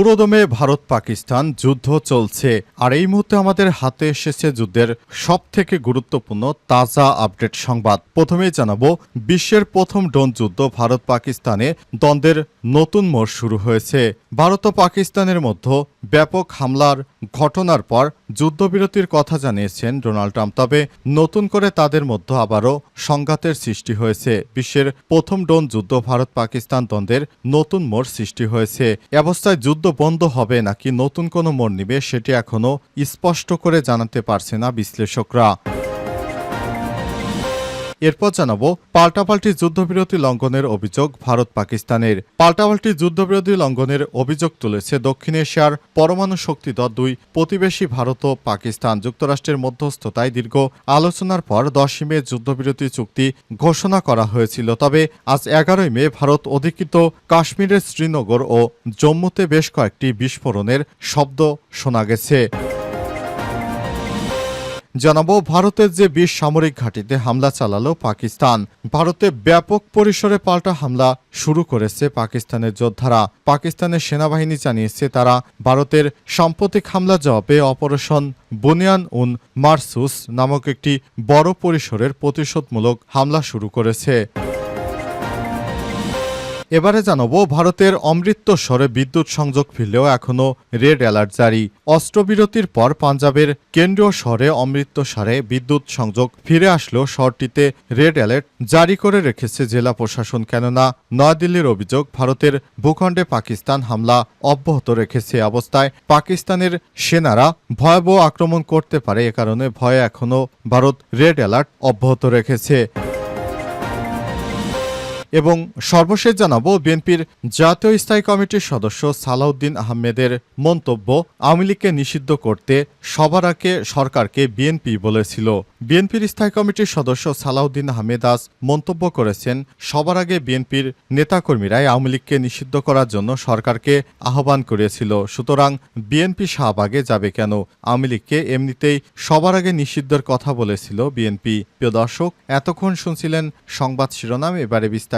পুরোদমে ভারত পাকিস্তান যুদ্ধ চলছে, আর এই মুহূর্তে আমাদের হাতে এসেছে যুদ্ধের সব থেকে গুরুত্বপূর্ণ তাজা আপডেট সংবাদ। প্রথমেই জানাব, বিশ্বের প্রথম ড্রোন যুদ্ধ ভারত পাকিস্তানে দ্বন্দ্বের নতুন মোড় শুরু হয়েছে। ভারত ও পাকিস্তানের মধ্যে ব্যাপক হামলার ঘটনার পর যুদ্ধবিরতির কথা জানিয়েছেন ডোনাল্ড ট্রাম্প, তবে নতুন করে তাদের মধ্যে আবারও সংঘাতের সৃষ্টি হয়েছে। বিশ্বের প্রথম ড্রোন যুদ্ধ ভারত পাকিস্তান দ্বন্দ্বের নতুন মোড় সৃষ্টি হয়েছে। অবস্থায় যুদ্ধ বন্ধ হবে নাকি নতুন কোনো মোড় নিবে সেটি এখনও স্পষ্ট করে জানাতে পারছে না বিশ্লেষকরা। এরপর জানাব পাল্টাপাল্টি যুদ্ধবিরতি লঙ্ঘনের অভিযোগ ভারত পাকিস্তানের। পাল্টাপাল্টি যুদ্ধবিরতি লঙ্ঘনের অভিযোগ তুলেছে দক্ষিণ এশিয়ার পরমাণু শক্তিধর দুই, প্রতিবেশী ভারত ও পাকিস্তান। যুক্তরাষ্ট্রের মধ্যস্থতায় দীর্ঘ আলোচনার পর দশই মে যুদ্ধবিরতি চুক্তি ঘোষণা করা হয়েছিল। তবে আজ এগারোই মে ভারত অধিকৃত কাশ্মীরের শ্রীনগর ও জম্মুতে বেশ কয়েকটি বিস্ফোরণের শব্দ শোনা গেছে। জানাব, ভারতের যে বিশ সামরিক ঘাঁটিতে হামলা চালালো পাকিস্তান, ভারতে ব্যাপক পরিসরে পাল্টা হামলা শুরু করেছে পাকিস্তানের যোদ্ধারা। পাকিস্তানের সেনাবাহিনী জানিয়েছে তারা ভারতের সাম্প্রতিক হামলা জবাবে অপারেশন বুনিয়ান উন মার্সুস নামক একটি বড় পরিসরের প্রতিশোধমূলক হামলা শুরু করেছে। এবারে জানাব, ভারতের অমৃতসরে বিদ্যুৎ সংযোগ ফিরলেও এখনও রেড অ্যালার্ট জারি। অস্ত্রবিরতির পর পাঞ্জাবের কেন্দ্রীয় শহরে অমৃতসরে বিদ্যুৎ সংযোগ ফিরে আসলেও শহরটিতে রেড অ্যালার্ট জারি করে রেখেছে জেলা প্রশাসন, কেননা নয়াদিল্লির অভিযোগ, ভারতের ভূখণ্ডে পাকিস্তান হামলা অব্যাহত রেখেছে অবস্থায়। পাকিস্তানের সেনারা ভয়াবহ আক্রমণ করতে পারে এ কারণে ভয়ে এখনও ভারত রেড অ্যালার্ট অব্যাহত রেখেছে। এবং সর্বশেষ জানাব বিএনপির জাতীয় স্থায়ী কমিটির সদস্য সালাউদ্দিন আহমেদের মন্তব্য আওয়ামী লীগকে নিষিদ্ধ করতে সবার আগে সরকারকে বিএনপি বলেছিল। বিএনপির স্থায়ী কমিটির সদস্য সালাউদ্দিন আহমেদ আজ মন্তব্য করেছেন, সবার আগে বিএনপির নেতাকর্মীরাই আওয়ামী লীগকে নিষিদ্ধ করার জন্য সরকারকে আহ্বান করেছিল। সুতরাং বিএনপি শাহবাগে যাবে কেন? আওয়ামী লীগকে এমনিতেই সবার আগে নিষিদ্ধের কথা বলেছিল বিএনপি। প্রিয় দর্শক, এতক্ষণ শুনছিলেন সংবাদ শিরোনাম, এবারে বিস্তারিত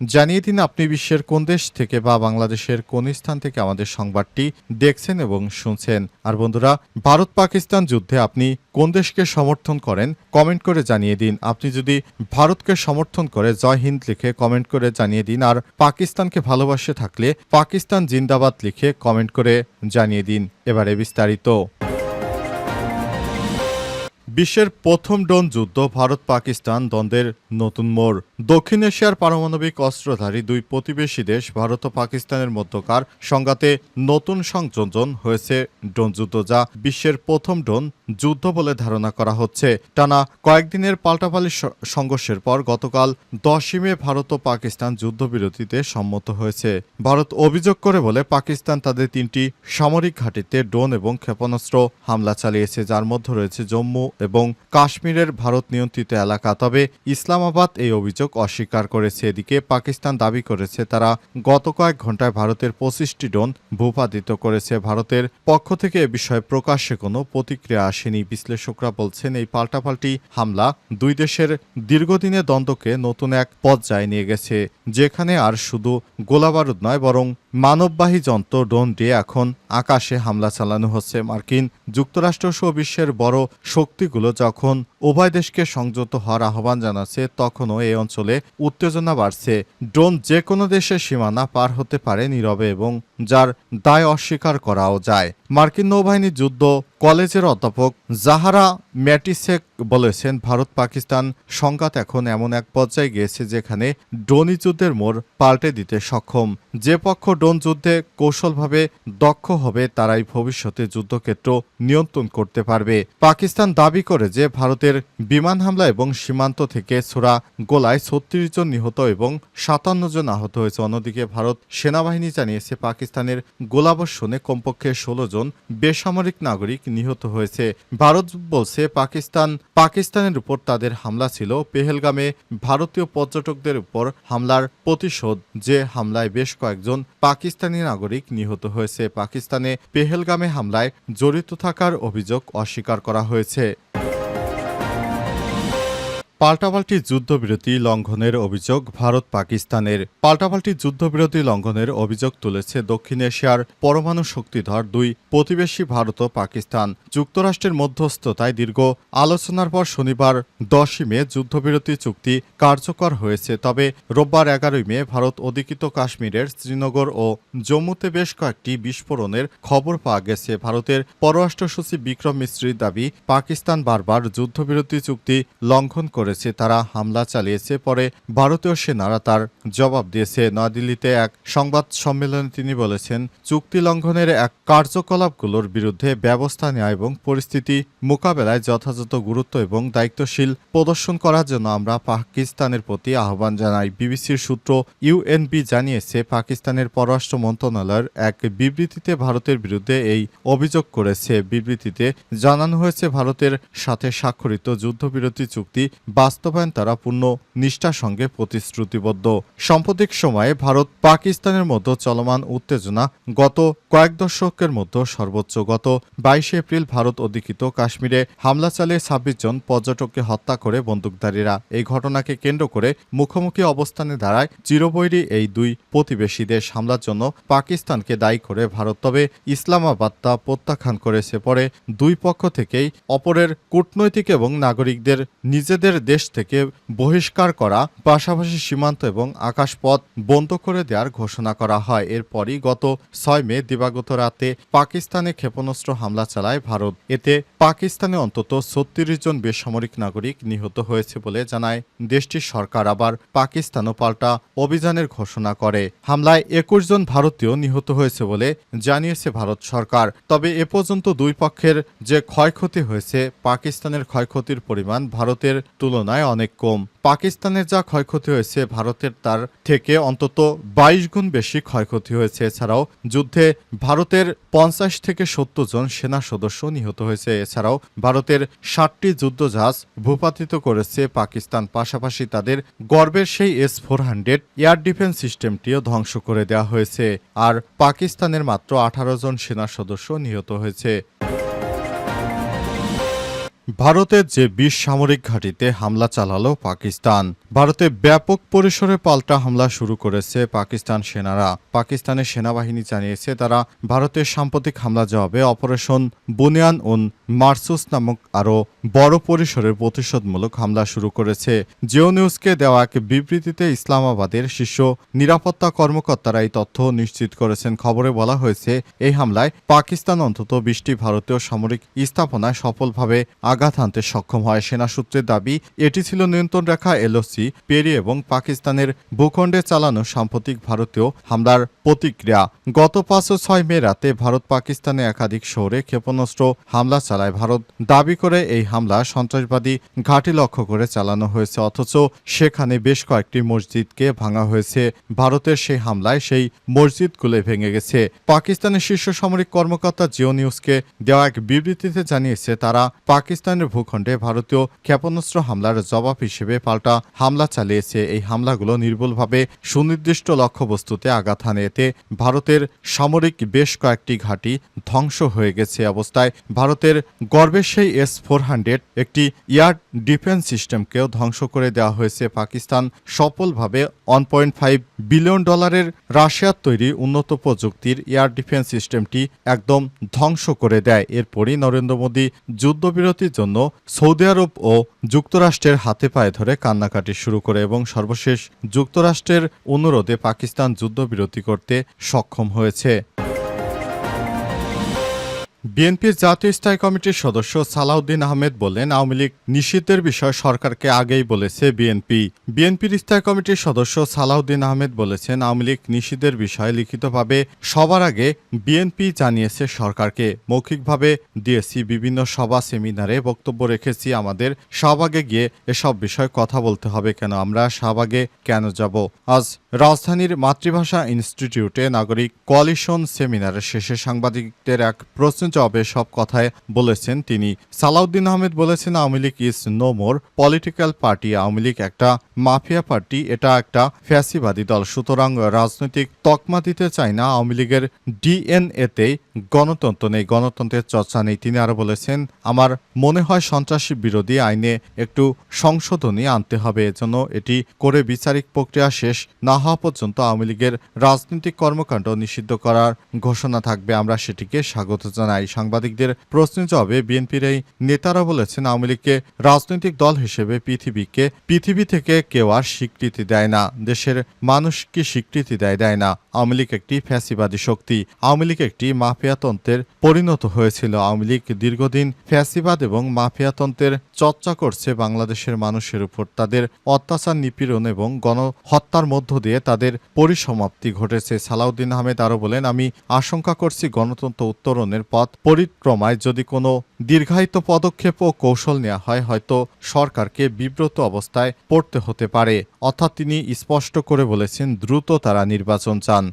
জানিয়ে দিন আপনি বিশ্বের কোন দেশ থেকে বা বাংলাদেশের কোন স্থান থেকে আমাদের সংবাদটি দেখছেন এবং শুনছেন। আর বন্ধুরা ভারত পাকিস্তান যুদ্ধে আপনি কোন দেশকে সমর্থন করেন, কমেন্ট করে জানিয়ে দিন। আপনি যদি ভারতকে সমর্থন করে জয় হিন্দ লিখে কমেন্ট করে জানিয়ে দিন, আর পাকিস্তানকে ভালোবাসে থাকলে পাকিস্তান জিন্দাবাদ লিখে কমেন্ট করে জানিয়ে দিন। এবারে বিস্তারিত। বিশ্বের প্রথম ড্রোন যুদ্ধ ভারত পাকিস্তান দ্বন্দ্বের নতুন মোড়। দক্ষিণ এশিয়ার পারমাণবিক অস্ত্রধারী দুই প্রতিবেশী দেশ, ভারত ও পাকিস্তানের মধ্যকার সংঘাতে নতুন সংযোজন হয়েছে ড্রোন যুদ্ধ, যা বিশ্বের প্রথম ড্রোন যুদ্ধ বলে ধারণা করা হচ্ছে। টানা কয়েকদিনের পাল্টাপাল্টি সংঘর্ষের পর গতকাল দশই মে ভারত ও পাকিস্তান যুদ্ধবিরতিতে সম্মত হয়েছে। ভারত অভিযোগ করে বলে, পাকিস্তান তাদের তিনটি সামরিক ঘাঁটিতে ড্রোন এবং ক্ষেপণাস্ত্র হামলা চালিয়েছে, যার মধ্যে রয়েছে জম্মু এবং কাশ্মীরের ভারত নিয়ন্ত্রিত এলাকা। তবে ইসলামাবাদ এই অভিযোগ অস্বীকার করেছে। এদিকে পাকিস্তান দাবি করেছে, তারা গত কয়েক ঘন্টায় ভারতের পঁচিশটি ড্রোন ভূপাতিত করেছে। ভারতের পক্ষ থেকে এ বিষয়ে প্রকাশ্যে কোনো প্রতিক্রিয়া আসেনি। বিশ্লেষকরা বলছেন, এই পাল্টাপাল্টি হামলা দুই দেশের দীর্ঘদিনের দ্বন্দ্বকে নতুন এক পর্যায়ে নিয়ে গেছে, যেখানে আর শুধু গোলাবারুদ নয়, বরং মানববাহী যন্ত্র, ড্রোন দিয়ে এখন আকাশে হামলা চালানো হচ্ছে। মার্কিন যুক্তরাষ্ট্র সহ বিশ্বের বড় শক্তিগুলো যখন উভয় দেশকে সংযত হওয়ার আহ্বান জানাচ্ছে, তখনও এই অঞ্চলে উত্তেজনা বাড়ছে। ড্রোন যে কোনো দেশের সীমানা পার হতে পারে নীরবে এবং যার দায় অস্বীকার করাও যায়। মার্কিন নৌবাহিনী যুদ্ধ কলেজের অধ্যাপক জাহারা ম্যাটিসেক বলেছেন, ভারত পাকিস্তান সংঘাত এখন এমন এক পর্যায়ে গিয়েছে যেখানে ড্রোনি যুদ্ধের মোড় পাল্টে দিতে সক্ষম। যে পক্ষ ড্রোন যুদ্ধে কৌশলভাবে দক্ষ হবে, তারাই ভবিষ্যতে যুদ্ধক্ষেত্র নিয়ন্ত্রণ করতে পারবে। পাকিস্তান দাবি করে যে, ভারতের বিমান হামলা এবং সীমান্ত থেকে ছোড়া গোলায় ছত্রিশ জন নিহত এবং সাতান্ন জন আহত হয়েছে। অন্যদিকে ভারত সেনাবাহিনী জানিয়েছে পাকিস্তানের গোলাবর্ষণে কমপক্ষে ষোলো জন বেসামরিক নাগরিক নিহত হয়েছে। ভারত বলছে, পাকিস্তান, পাকিস্তানের উপর তাদের হামলা ছিল। পেহেলগামে ভারতীয় পর্যটকদের উপর হামলার প্রতিশোধ, যে হামলায় বেশ কয়েকজন পাকিস্তানি নাগরিক নিহত হয়েছে। পাকিস্তানে পেহেলগামে হামলায় জড়িত থাকার অভিযোগ অস্বীকার করা হয়েছে। পাল্টাপাল্টি যুদ্ধবিরতি লঙ্ঘনের অভিযোগ ভারত পাকিস্তানের। পাল্টাপাল্টি যুদ্ধবিরতি লঙ্ঘনের অভিযোগ তুলেছে দক্ষিণ এশিয়ার পরমাণু শক্তিধর দুই প্রতিবেশী ভারত ও পাকিস্তান। যুক্তরাষ্ট্রের মধ্যস্থতায় দীর্ঘ আলোচনার পর শনিবার দশই মে যুদ্ধবিরতি চুক্তি কার্যকর হয়েছে। তবে রোববার এগারোই মে ভারত অধিকৃত কাশ্মীরের শ্রীনগর ও জম্মুতে বেশ কয়েকটি বিস্ফোরণের খবর পাওয়া গেছে। ভারতের পররাষ্ট্র সচিব বিক্রম মিশ্রির দাবি, পাকিস্তান বারবার যুদ্ধবিরতি চুক্তি লঙ্ঘন করেছে তারা হামলা চালিয়েছে। পরে ভারতীয় সেনারা তার জবাব দিয়েছে। নয়াদিল্লিতে এক সংবাদ সম্মেলনে তিনি বলেছেন, চুক্তি লঙ্ঘনের এক কার্যকলাপগুলোর বিরুদ্ধে ব্যবস্থা নেওয়া এবং পরিস্থিতি মোকাবেলায় যথাযথ গুরুত্ব এবং দায়িত্বশীল প্রদর্শন করার জন্য আমরা পাকিস্তানের প্রতি আহ্বান জানাই। বিবিসির সূত্র ইউএনবি জানিয়েছে, পাকিস্তানের পররাষ্ট্র মন্ত্রণালয়ের এক বিবৃতিতে ভারতের বিরুদ্ধে এই অভিযোগ করেছে। বিবৃতিতে জানানো হয়েছে, ভারতের সাথে স্বাক্ষরিত যুদ্ধবিরতি চুক্তি বাস্তবায়ন তারা পূর্ণ নিষ্ঠার সঙ্গে প্রতিশ্রুতিবদ্ধ। সাম্প্রতিক সময়ে ভারত পাকিস্তানের মধ্যে চলমান উত্তেজনা গত কয়েক দশকের মধ্যে সর্বোচ্চ। গত বাইশে এপ্রিল ভারত অধিকৃত কাশ্মীরে হামলা চালিয়ে ছাব্বিশ জন পর্যটককে হত্যা করে বন্দুকধারীরা। এই ঘটনাকে কেন্দ্র করে মুখোমুখি অবস্থানে দাঁড়ায় চিরবৈরী এই দুই প্রতিবেশী দেশ। হামলার জন্য পাকিস্তানকে দায়ী করে ভারত। তবে ইসলামাবাদ তা প্রত্যাখ্যান করেছে। পরে দুই পক্ষ থেকেই অপরের কূটনৈতিক এবং নাগরিকদের নিজেদের দেশ থেকে বহিষ্কার করা, পাশাপাশি সীমান্ত এবং আকাশপথ বন্ধ করে দেওয়ার ঘোষণা করা হয়। এরপরই গত ছয় মে, দিবাগত রাতে পাকিস্তানে ক্ষেপণাস্ত্র হামলা চালায় ভারত। এতে পাকিস্তানে অন্তত ছত্রিশ জন বেসামরিক নাগরিক নিহত হয়েছে বলে জানায় দেশটির সরকার। আবার পাকিস্তানও পাল্টা অভিযানের ঘোষণা করে। হামলায় একুশ জন ভারতীয় নিহত হয়েছে বলে জানিয়েছে ভারত সরকার। তবে এ পর্যন্ত দুই পক্ষের যে ক্ষয়ক্ষতি হয়েছে, পাকিস্তানের ক্ষয়ক্ষতির পরিমাণ ভারতের তুলনায় অনেক কম। পাকিস্তানের যা ক্ষয়ক্ষতি হয়েছে, ভারতের তার থেকে অন্তত বাইশ গুণ বেশি ক্ষয়ক্ষতি হয়েছে। এছাড়াও যুদ্ধে ভারতের পঞ্চাশ থেকে সত্তর জন সেনা সদস্য নিহত হয়েছে। এছাড়াও ভারতের ষাটটি যুদ্ধজাহাজ ভূপাতিত করেছে পাকিস্তান। পাশাপাশি তাদের গর্বের সেই S four hundred air defence সিস্টেমটিও ধ্বংস করে দেওয়া হয়েছে। আর পাকিস্তানের মাত্র আঠারো জন সেনা সদস্য নিহত হয়েছে। ভারতের যে বিশ সামরিক ঘাঁটিতে হামলা চালালো পাকিস্তান, ভারতে ব্যাপক পরিসরে পাল্টা হামলা শুরু করেছে পাকিস্তান সেনারা। পাকিস্তানের সেনাবাহিনী জানিয়েছে তারা ভারতের সাম্প্রতিক হামলা জবাবে অপারেশন বুনিয়ান উন মার্সুস নামক আরও বড় পরিসরের প্রতিশোধমূলক হামলা শুরু করেছে। জিও নিউজকে দেওয়া এক বিবৃতিতে ইসলামাবাদের শীর্ষ নিরাপত্তা কর্মকর্তারা এই তথ্য নিশ্চিত করেছেন। খবরে বলা হয়েছে, এই হামলায় পাকিস্তান অন্তত বিশটি ভারতীয় সামরিক স্থাপনায় সফলভাবে আঘাত হানতে সক্ষম হয়। সেনা সূত্রের দাবি, এটি ছিল নিয়ন্ত্রণ রেখা এলওসি পেরিয়ে এবং পাকিস্তানের ভূখণ্ডে চালানো সাম্প্রতিক ভারতীয় হামলার প্রতিক্রিয়া। গত পাঁচ ও ছয় মে রাতে ভারত পাকিস্তানে একাধিক শহরে ক্ষেপণাস্ত্র হামলা চালায়। ভারত দাবি করে এই হামলা সন্ত্রাসবাদী ঘাঁটি লক্ষ্য করে চালানো হয়েছে, অথচ সেখানে বেশ কয়েকটি মসজিদকে ভাঙা হয়েছে। ভারতের সেই হামলায় সেই মসজিদগুলো ভেঙে গেছে। পাকিস্তানের শীর্ষ সামরিক কর্মকর্তা জিও নিউজকে দেওয়া এক বিবৃতিতে জানিয়েছে, তারা পাকিস্তানের ভূখণ্ডে ভারতীয় ক্ষেপণাস্ত্র হামলার জবাব হিসেবে পাল্টা হামলা চালিয়েছে। এই হামলাগুলো নির্ভুলভাবে সুনির্দিষ্ট লক্ষ্যবস্তুতে আঘাত হানে। এতে ভারতের সামরিক বেশ কয়েকটি ঘাঁটি ধ্বংস হয়ে গেছে অবস্থায়। ভারতের গর্বের সেই এস ফোর হান্ড্রেড একটি এয়ার ডিফেন্স সিস্টেমকেও ধ্বংস করে দেওয়া হয়েছে। পাকিস্তান সফলভাবে ওয়ান পয়েন্ট ফাইভ বিলিয়ন ডলারের রাশিয়ার তৈরি উন্নত প্রযুক্তির এয়ার ডিফেন্স সিস্টেমটি একদম ধ্বংস করে দেয়। এরপরই নরেন্দ্র মোদী যুদ্ধবিরতির জন্য সৌদি আরব ও যুক্তরাষ্ট্রের হাতে পায়ে ধরে কান্নাকাটি শুরু করে এবং সর্বশেষ যুক্তরাষ্ট্রের অনুরোধে পাকিস্তান যুদ্ধবিরতি করতে সক্ষম হয়েছে। বিএনপির জাতীয় স্থায়ী কমিটির সদস্য সালাউদ্দিন আহমেদ বললেন আওয়ামী লীগ নিষিদ্ধের বিষয়ে সরকারকে আগেই বলেছে বিএনপি। বিএনপির স্থায়ী কমিটির সদস্য সালাউদ্দিন আহমেদ বলেছেন, আওয়ামী লীগ নিষিদ্ধের বিষয়ে লিখিতভাবে সবার আগে বিএনপি জানিয়েছে সরকারকে। মৌখিকভাবে দিয়েছি বিভিন্ন সভা, সেমিনারে বক্তব্য রেখেছি, আমাদের শাহবাগে গিয়ে এসব বিষয়ে কথা বলতে হবে কেন, আমরা শাহবাগে কেন যাব? আজ রাজধানীর মাতৃভাষা ইনস্টিটিউটে নাগরিক কোয়ালিশন সেমিনারের শেষে সাংবাদিকদের এক প্রশ্নের জবাবে সব কথায় বলেছেন তিনি। সালাউদ্দিন আহমেদ বলেছেন, Awami League is no more. Political party, Awami League একটা মাফিয়া পার্টি, এটা একটা ফ্যাসিবাদী দল। সুতরাং রাজনৈতিক তকমা দিতে চায় না। আওয়ামী লীগের ডিএনএতে গণতন্ত্র নেই, গণতন্ত্রের চর্চা নেই। তিনি আরও বলেছেন, আমার মনে হয় সন্ত্রাসী বিরোধী আইনে একটু সংশোধনী আনতে হবে। এজন্য এটি করে বিচারিক প্রক্রিয়া শেষ না হওয়া পর্যন্ত আওয়ামী লীগের রাজনৈতিক কর্মকাণ্ড নিষিদ্ধ করার ঘোষণা থাকবে। আমরা সেটিকে স্বাগত জানাই। সাংবাদিকদের প্রশ্নের জবাবে বিএনপির এই নেতারা বলেছেন, আওয়ামী লীগকে রাজনৈতিক দল হিসেবে পৃথিবীকে, পৃথিবী থেকে কেউ আর স্বীকৃতি দেয় না, দেশের মানুষ কি স্বীকৃতি দেয় দেয় না। আওয়ামী লীগ একটি ফ্যাসিবাদী শক্তি, আওয়ামী লীগ একটি মাফিয়াতন্ত্রের পরিণত হয়েছিল। আওয়ামী লীগ দীর্ঘদিন ফ্যাসিবাদ এবং মাফিয়াতন্ত্রের চর্চা করছে, বাংলাদেশের মানুষের উপর তাদের অত্যাচার, নিপীড়ন এবং গণহত্যার মধ্য দিয়ে তাদের পরিসমাপ্তি ঘটেছে। সালাউদ্দিন আহমেদ আরও বলেন, আমি আশঙ্কা করছি গণতন্ত্র উত্তরণের পথ পরিক্রমায় যদি কোনো দীর্ঘায়িত পদক্ষেপ ও কৌশল নেওয়া হয়, হয়তো সরকারকে বিব্রত অবস্থায় পড়তে হতে পারে। অর্থাৎ তিনি স্পষ্ট করে বলেছেন, দ্রুত তারা নির্বাচন চান।